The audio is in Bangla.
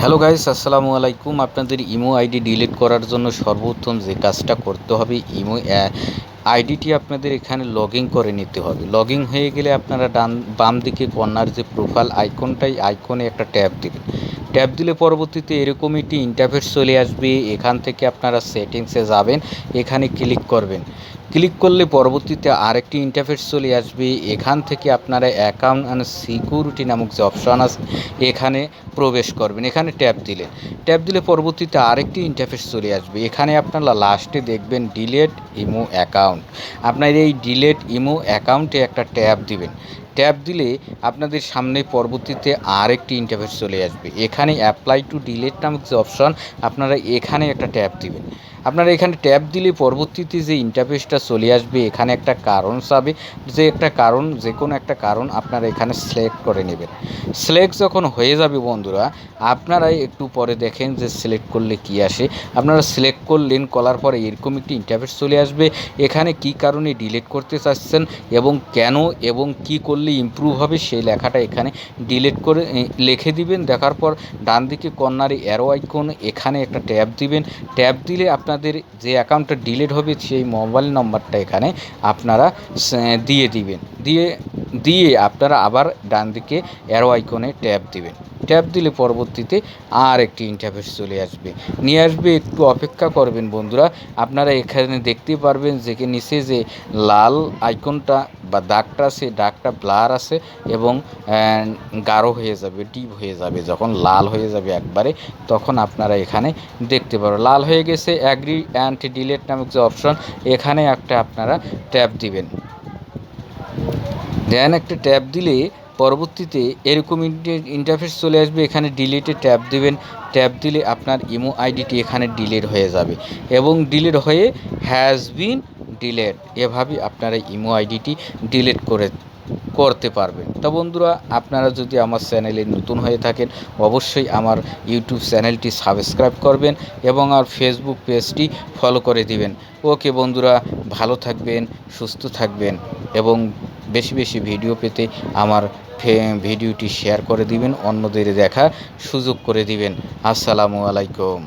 হ্যালো গাইস, আসসালামু আলাইকুম। আপনাদের ইমো আইডি ডিলিট করার জন্য সর্বোত্তম যে কাজটা করতে হবে, ইমো আইডিটি আপনাদের এখানে লগ করে নিতে হবে। লগ হয়ে গেলে আপনারা ডান, বাম দিকে কর্নার যে প্রোফাইল আইকনটাই আইকনে একটা ট্যাব দেবেন। ট্যাব দিলে পরবর্তীতে এরকম একটি ইন্টারফেস চলে আসবে। এখান থেকে আপনারা সেটিংসে যাবেন, এখানে ক্লিক করবেন। ক্লিক করলে পরবর্তীতে আরেকটি ইন্টারফেস চলে আসবে। এখান থেকে আপনারা অ্যাকাউন্ট অ্যান্ড সিকিউরিটি নামক যে অপশান আছে, এখানে প্রবেশ করবেন। এখানে ট্যাব দিলে। ট্যাব দিলে পরবর্তীতে আরেকটি ইন্টারফেস চলে আসবে। এখানে আপনারা লাস্টে দেখবেন ডিলেট ইমো অ্যাকাউন্ট আপনার এই ডিলেট ইমো অ্যাকাউন্টে একটা ট্যাব দিবেন। ট্যাব দিলে আপনাদের সামনে পরবর্তীতে আরেকটি ইন্টারফেস চলে আসবে। এখানে অ্যাপ্লাই টু ডিলেট নামক যে অপশন আপনারা এখানে একটা ট্যাব দিবেন। আপনারা এখানে ট্যাব দিলে পরবর্তীতে যে ইন্টারফেসটা চলে আসবে, এখানে একটা কারণ চাবে। যে একটা কারণ, যে কোনো একটা কারণ আপনারা এখানে সিলেক্ট করে নেবেন। সিলেক্ট যখন হয়ে যাবে বন্ধুরা, আপনারাই একটু পরে দেখেন যে সিলেক্ট করলে কি আসে। আপনারা সিলেক্ট করলেন, করার পরে এরকম একটি ইন্টারফেস চলে আসবে। এখানে কি কারণে ডিলিট করতে চাচ্ছেন এবং কেন এবং কি করলে ইমপ্রুভ হবে, সেই লেখাটা এখানে ডিলিট করে লিখে দিবেন। দেখার পর ডান দিকে কর্নারে অ্যারো আইকন এখানে একটা ট্যাব দিবেন। ট্যাব দিলে আপনাদের যে অ্যাকাউন্টটা ডিলেট হবে, সেই মোবাইল নম্বরটা এখানে আপনারা দিয়ে দিবেন। দিয়ে দিয়ে আপনারা আবার ডান দিকে অ্যারো আইকনে ট্যাব দিবেন। ট্যাব দিলে পরবর্তীতে আর একটি ইন্টারফেস চলে আসবে। নিয়ে আসবে, একটু অপেক্ষা করবেন বন্ধুরা। আপনারা এখানে দেখতে পারবেন যে কি নিচে যে লাল আইকনটা বা দাগটা আছে, দাগটা ব্লার আছে এবং গাঢ় হয়ে যাবে ডিপ হয়ে যাবে। যখন লাল হয়ে যাবে একবারে, তখন আপনারা এখানে দেখতে পারবেন লাল হয়ে গেছে অ্যাগ্রি অ্যান্ড ডিলেট নামক যে অপশন এখানে একটা আপনারা ট্যাব দিবেন। দেন একটা ট্যাব দিলে পরবর্তীতে এরকম ইন্টারফেস চলে আসবে, এখানে ডিলিটে ট্যাব দিবেন। ট্যাব দিলে আপনার ইমো আইডিটি এখানে ডিলিট হয়ে যাবে এবং ডিলিট হয়ে হ্যাজ বিন ডিলেট এভাবে আপনারা ইমো আইডিটি ডিলিট করে, করতে পারবেন। তো বন্ধুরা, আপনারা যদি আমার চ্যানেলে নতুন হয়ে থাকেন, অবশ্যই আমার ইউটিউব চ্যানেলটি সাবস্ক্রাইব করবেন এবং আর ফেসবুক পেজটি ফলো করে দিবেন। ওকে বন্ধুরা, ভালো থাকবেন, সুস্থ থাকবেন এবং বেশি বেশি ভিডিও পেতে আমার ভিডিওটি শেয়ার করে দিবেন, অন্যদের দেখা সুযোগ করে দিবেন। আসসালামু আলাইকুম।